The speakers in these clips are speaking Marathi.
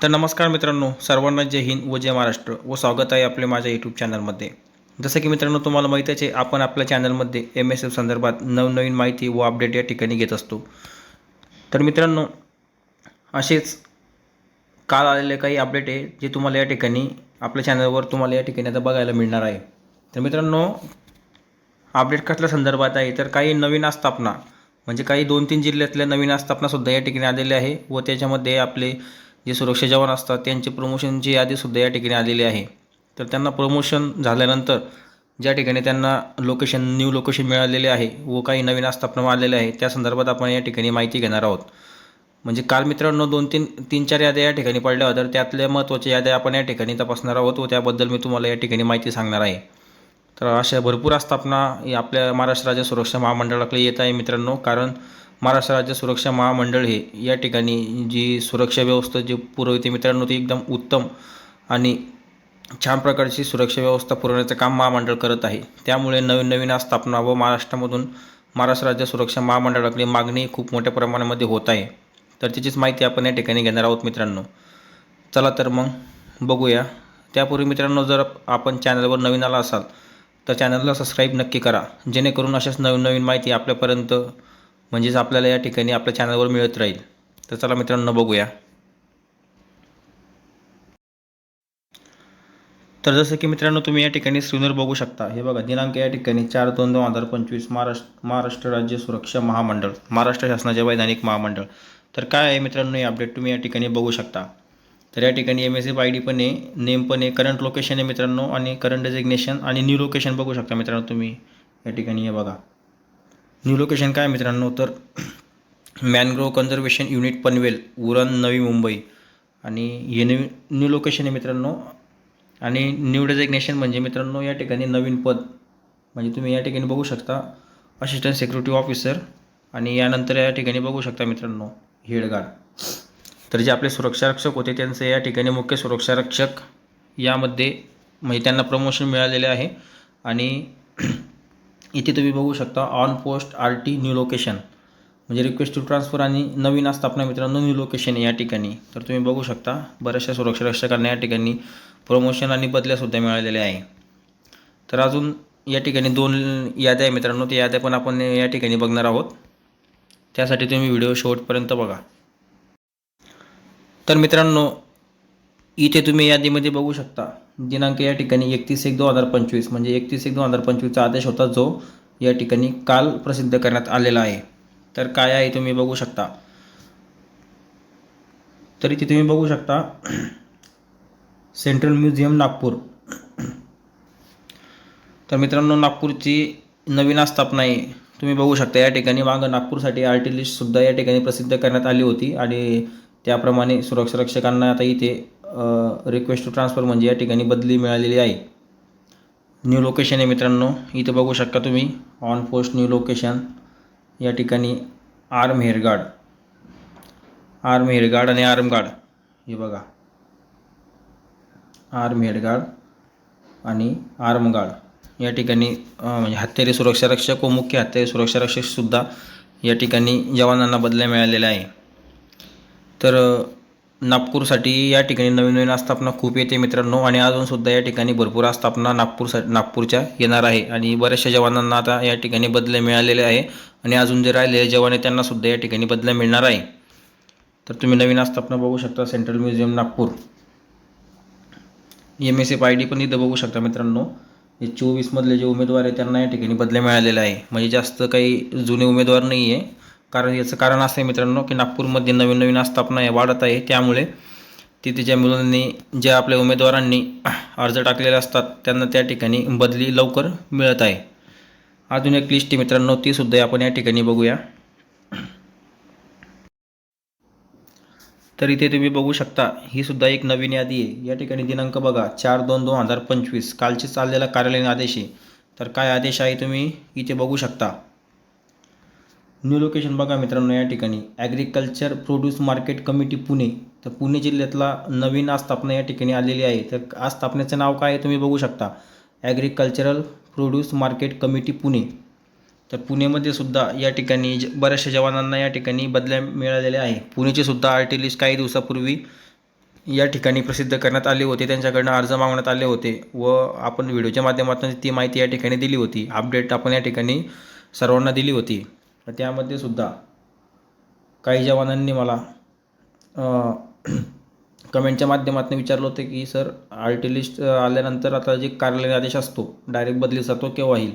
तर नमस्कार मित्रांनो सर्वांना जय हिंद व जय महाराष्ट्र व स्वागत आहे आपले माझ्या यूट्यूब चॅनलमध्ये जसं की मित्रांनो तुम्हाला माहिती आहे आपण आपल्या चॅनलमध्ये एम एस एफ संदर्भात नवनवीन माहिती व अपडेट या ठिकाणी घेत असतो. तर मित्रांनो असेच काल आलेले काही अपडेट आहे जे तुम्हाला या ठिकाणी आपल्या चॅनलवर तुम्हाला या ठिकाणी आता बघायला मिळणार आहे. तर मित्रांनो अपडेट कसल्या संदर्भात आहे? तर काही नवीन आस्थापना म्हणजे काही दोन तीन जिल्ह्यातल्या नवीन आस्थापनासुद्धा या ठिकाणी आलेल्या आहे व त्याच्यामध्ये आपले जे सुरक्षा जवान असतात त्यांची प्रमोशनची यादीसुद्धा या ठिकाणी आलेली आहे. तर त्यांना प्रमोशन झाल्यानंतर ज्या ठिकाणी त्यांना लोकेशन न्यू लोकेशन मिळालेले आहे व काही नवीन आस्थापना आलेले आहे त्या संदर्भात आपण या ठिकाणी माहिती घेणार आहोत. म्हणजे काल मित्रांनो दोन तीन तीन चार याद्या या ठिकाणी पडल्या होत्या तर त्यातल्या महत्त्वाच्या याद्या आपण या ठिकाणी तपासणार आहोत व त्याबद्दल मी तुम्हाला या ठिकाणी माहिती सांगणार आहे. तर अशा भरपूर आस्थापना या आपल्या महाराष्ट्र राज्य सुरक्षा महामंडळाकडे येत आहे मित्रांनो कारण महाराष्ट्र राज्य सुरक्षा महामंडळ हे या ठिकाणी जी सुरक्षा व्यवस्था जी पुरवते मित्रांनो ती एकदम उत्तम आणि छान प्रकारची सुरक्षा व्यवस्था पुरवण्याचं काम महामंडळ करत आहे. त्यामुळे नवीन नवीन आस्थापना व महाराष्ट्रामधून महाराष्ट्र राज्य सुरक्षा महामंडळाकडे मागणी खूप मोठ्या प्रमाणामध्ये होत आहे. तर त्याचीच माहिती आपण या ठिकाणी घेणार आहोत मित्रांनो. चला तर मग बघूया. त्यापूर्वी मित्रांनो जर आपण चॅनलवर नवीन आला असाल तर चॅनलला सबस्क्राईब नक्की करा. जेणेकरून अशाच नवीन नवीन माहिती आपल्यापर्यंत म्हणजेच आपल्याला या ठिकाणी आपल्या चॅनलवर मिळत राहील. तर चला मित्रांनो बघूया. तर जसं की मित्रांनो तुम्ही या ठिकाणी स्क्रीनवर बघू शकता. हे बघा दिनांक या ठिकाणी चार दोन दोन हजार पंचवीस महाराष्ट्र महाराष्ट्र राज्य सुरक्षा महामंडळ महाराष्ट्र शासनाचे वैधानिक महामंडळ. तर काय आहे मित्रांनो हे अपडेट तुम्ही या ठिकाणी बघू शकता. तर या ठिकाणी M S F I D पण आहे नेम पण आहे करंट लोकेशन आहे मित्रांनो आणि करंट डेजिग्नेशन आणि न्यू लोकेशन बघू शकता मित्रांनो तुम्ही. या ठिकाणी हे बघा. न्यू लोकेशन काय मित्रांनो? तर mangrove conservation unit Panvel Uran Navi Mumbai. आणि हे नवीन न्यू लोकेशन आहे मित्रांनो. आणि न्यू डेजिग्नेशन म्हणजे मित्रांनो या ठिकाणी नवीन पद. म्हणजे तुम्ही या ठिकाणी बघू शकता असिस्टंट सिक्युरिटी ऑफिसर आणि यानंतर या ठिकाणी बघू शकता मित्रांनो हेडगार्ड. तर जे आपले सुरक्षारक्षक होते त्यांचं या ठिकाणी मुख्य सुरक्षारक्षक यामध्ये म्हणजे त्यांना प्रमोशन मिळालेले आहे. आणि इथे तुम्ही बघू शकता on post R T new location म्हणजे रिक्वेस्ट टू ट्रान्सफर आणि नवीन स्थापना मित्रांनो न्यू लोकेशन या ठिकाणी. तर तुम्ही बघू शकता बऱ्याचशा सुरक्षा रक्षकांना या ठिकाणी प्रमोशन आणि बदल्यासुद्धा मिळालेल्या आहे. तर अजून या ठिकाणी दोन याद्या आहे मित्रांनो त्या याद्या पण आपण या ठिकाणी बघणार आहोत. त्यासाठी तुम्ही व्हिडिओ शेवटपर्यंत बघा. तर मित्रांनो इथे तुम्ही यादीमध्ये बघू शकता. दिनांक या ठिकाणी एकतीस एक दोन हजार पंचवीस. म्हणजे एकतीस एक दोन हजार पंचवीसचा आदेश होता जो या ठिकाणी काल प्रसिद्ध करण्यात आलेला आहे. तर काय आहे तुम्ही बघू शकता. तर इथे तुम्ही बघू शकता. Central museum Nagpur. तर मित्रांनो नागपूरची नवीन आस्थापना आहे. तुम्ही बघू शकता या ठिकाणी मागं नागपूरसाठी आर्टिलिस्टसुद्धा या ठिकाणी प्रसिद्ध करण्यात आली होती. आणि त्याप्रमाणे सुरक्षारक्षकांना आता इथे रिक्वेस्ट टू ट्रान्सफर म्हणजे या ठिकाणी बदली मिळालेली आहे. न्यू लोकेशन आहे मित्रांनो. इथे बघू शकता तुम्ही. ऑन पोस्ट न्यू लोकेशन या ठिकाणी आर्म हेअरगार्ड आर्म हेअरगार्ड आणि आर्म गार्ड हे बघा. आर्म हेडगार्ड आणि आर्म गार्ड या ठिकाणी म्हणजे हत्यारी सुरक्षारक्षक व मुख्य हत्यारी सुरक्षारक्षकसुद्धा या ठिकाणी जवानांना बदल्या मिळालेल्या आहे. तर नागपूरसाठी या ठिकाणी नवीन नवीन आस्थापना खूप येते मित्रांनो. आणि अजूनसुद्धा या ठिकाणी भरपूर आस्थापना नागपूरसाठी नागपूरच्या येणार आहे. आणि बऱ्याचशा जवानांना आता या ठिकाणी बदले मिळालेले आहे. आणि अजून जे राहिलेले जवान आहे त्यांनासुद्धा या ठिकाणी बदल्या मिळणार आहे. तर तुम्ही नवीन आस्थापना बघू शकता central museum Nagpur. M S F I D पण इथं बघू शकता मित्रांनो. हे चोवीसमधले जे उमेदवार आहे त्यांना या ठिकाणी बदल्या मिळालेला आहे. म्हणजे जास्त काही जुने उमेदवार नाही आहे कारण याचं कारण असं आहे मित्रांनो की नागपूरमध्ये नवीन नवीन आस्थापना आहे वाढत आहे. त्यामुळे तिथे ज्या मुलांनी ज्या आपल्या उमेदवारांनी अर्ज टाकलेले असतात त्यांना त्या ठिकाणी बदली लवकर मिळत आहे. अजून एक लिस्ट आहे मित्रांनो तीसुद्धा आपण या ठिकाणी बघूया. तर इथे तुम्ही बघू शकता ही सुद्धा एक नवीन यादी आहे. या ठिकाणी दिनांक बघा चार दोन दोन हजार पंचवीस. कालचे चाललेला कार्यालयीन आदेश आहे. तर काय आदेश आहे तुम्ही इथे बघू शकता. न्यू लोकेशन बघा मित्रांनो या ठिकाणी. Agriculture produce market committee Pune. तर पुणे जिल्ह्यातला नवीन आस्थापना या ठिकाणी आलेली आहे. तर आस्थापनेचं नाव काय आहे तुम्ही बघू शकता. Agricultural produce market committee Pune. तर पुणेमध्ये सुद्धा या ठिकाणी ज बऱ्याचशा जवानांना या ठिकाणी बदल्या मिळालेल्या आहे. पुणेची सुद्धा आर टी लिस्ट काही दिवसापूर्वी या ठिकाणी प्रसिद्ध करण्यात आले होते. त्यांच्याकडनं अर्ज मागण्यात आले होते व आपण व्हिडिओच्या माध्यमातून ती माहिती या ठिकाणी दिली होती. अपडेट आपण या ठिकाणी सर्वांना दिली होती. तर त्यामध्ये सुद्धा काही जवानांनी मला कमेंटच्या माध्यमातून विचारलं होतं की सर आर टी लिस्ट आल्यानंतर आता जे कार्यालयीन आदेश असतो डायरेक्ट बदली जातो केव्हा येईल?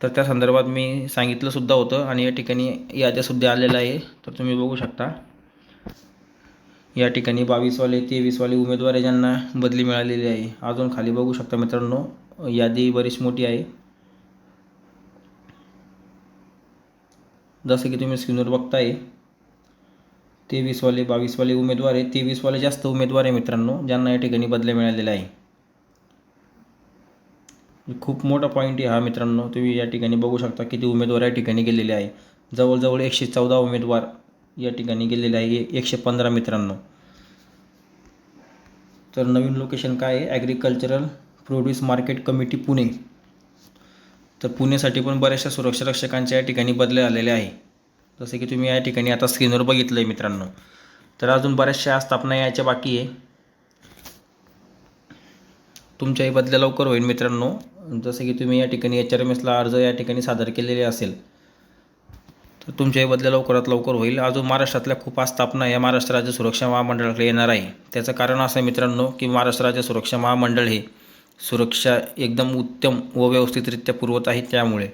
तर त्या संदर्भात मी सांगितलंसुद्धा होतं आणि या ठिकाणी याद्यासुद्धा आलेलं आहे. तर तुम्ही बघू शकता. या ठिकाणी बावीसवाले तेवीसवाले उमेदवार आहे ज्यांना बदली मिळालेली आहे. अजून खाली बघू शकता मित्रांनो यादी बरीच मोठी आहे. जसं की तुम्ही स्क्रीनवर बघताय तेवीसवाले बावीसवाले उमेदवार आहे तेवीसवाले जास्त उमेदवार आहे मित्रांनो ज्यांना या ठिकाणी बदल्या मिळालेल्या आहे. खूप मोठा पॉईंट आहे हा मित्रांनो तुम्ही या ठिकाणी बघू शकता किती उमेदवार या ठिकाणी गेलेले आहे. जवळजवळ एकशे चौदा उमेदवार या ठिकाणी गेलेले आहे एकशे पंधरा मित्रांनो. तर नवीन लोकेशन काय आहे? Agricultural produce market committee Pune. तर पुणेसाठी पण बऱ्याचशा सुरक्षा रक्षकांच्या या ठिकाणी बदले आलेले आहे. जसे की तुम्ही या ठिकाणी आता स्क्रीनवर बघितलं आहे मित्रांनो. तर अजून बऱ्याचशा स्थापना यायच्या बाकी आहे. तुमच्याही बदल्या लवकर होईल मित्रांनो. जसे की तुम्ही या ठिकाणी एच आर एम एसला अर्ज या ठिकाणी सादर केलेले असेल. तर तुमच्याही बदल्या लवकरात लवकर होईल. अजून महाराष्ट्रातल्या खूप आस्थापना या महाराष्ट्र राज्य सुरक्षा महामंडळाकडे येणार आहे. त्याचं कारण असं आहे मित्रांनो की महाराष्ट्र राज्य सुरक्षा महामंडळ हे सुरक्षा एकदम उत्तम व व्यवस्थितरित्या पुरवत आहे त्यामुळे.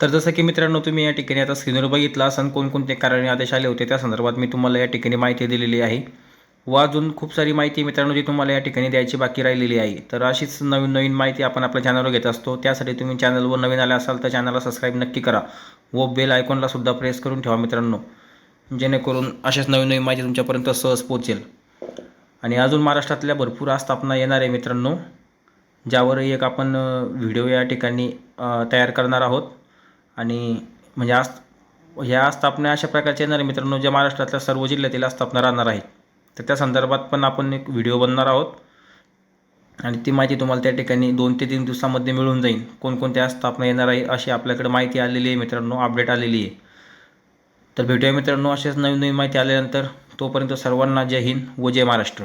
तर जसं की मित्रांनो तुम्ही या ठिकाणी आता स्क्रीनवर बघितला असन कोणकोणते कारणे आदेश आले होते त्या संदर्भात मी तुम्हाला या ठिकाणी माहिती दिलेली आहे. व अजून खूप सारी माहिती मित्रांनो जी तुम्हाला या ठिकाणी द्यायची बाकी राहिलेली आहे. तर अशीच नवीन नवीन माहिती आपण आपल्या चॅनलवर घेत असतो. त्यासाठी तुम्ही चॅनलवर नवीन आले असाल तर चॅनलला सबस्क्राईब नक्की करा. व बेल आयकॉनला सुद्धा प्रेस करून ठेवा मित्रांनो. जेणेकरून अशाच नवीन नवीन माहिती तुमच्यापर्यंत सहज पोचेल आणि अजून महाराष्ट्रातल्या भरपूर आस्थापना येणार आहे मित्रांनो ज्यावर एक आपण व्हिडिओ या ठिकाणी तयार करणार आहोत. आणि म्हणजे आज ह्या आस्थापना अशा प्रकारच्या येणार आहे मित्रांनो ज्या महाराष्ट्रातल्या सर्व जिल्ह्यातील आस्थापना राहणार आहेत. तर त्या संदर्भात पण आपण एक व्हिडिओ बनणार आहोत. आणि ती माहिती तुम्हाला त्या ठिकाणी दोन ते तीन दिवसामध्ये मिळून जाईल. कोणकोणत्या आस्थापना येणार आहे अशी आपल्याकडे माहिती आलेली आहे मित्रांनो अपडेट आलेली आहे. तर भेटूया मित्रांनो अशाच नवीन नवीन माहिती आल्यानंतर तोपर्यंत सर्वांना जय हिंद व जय महाराष्ट्र.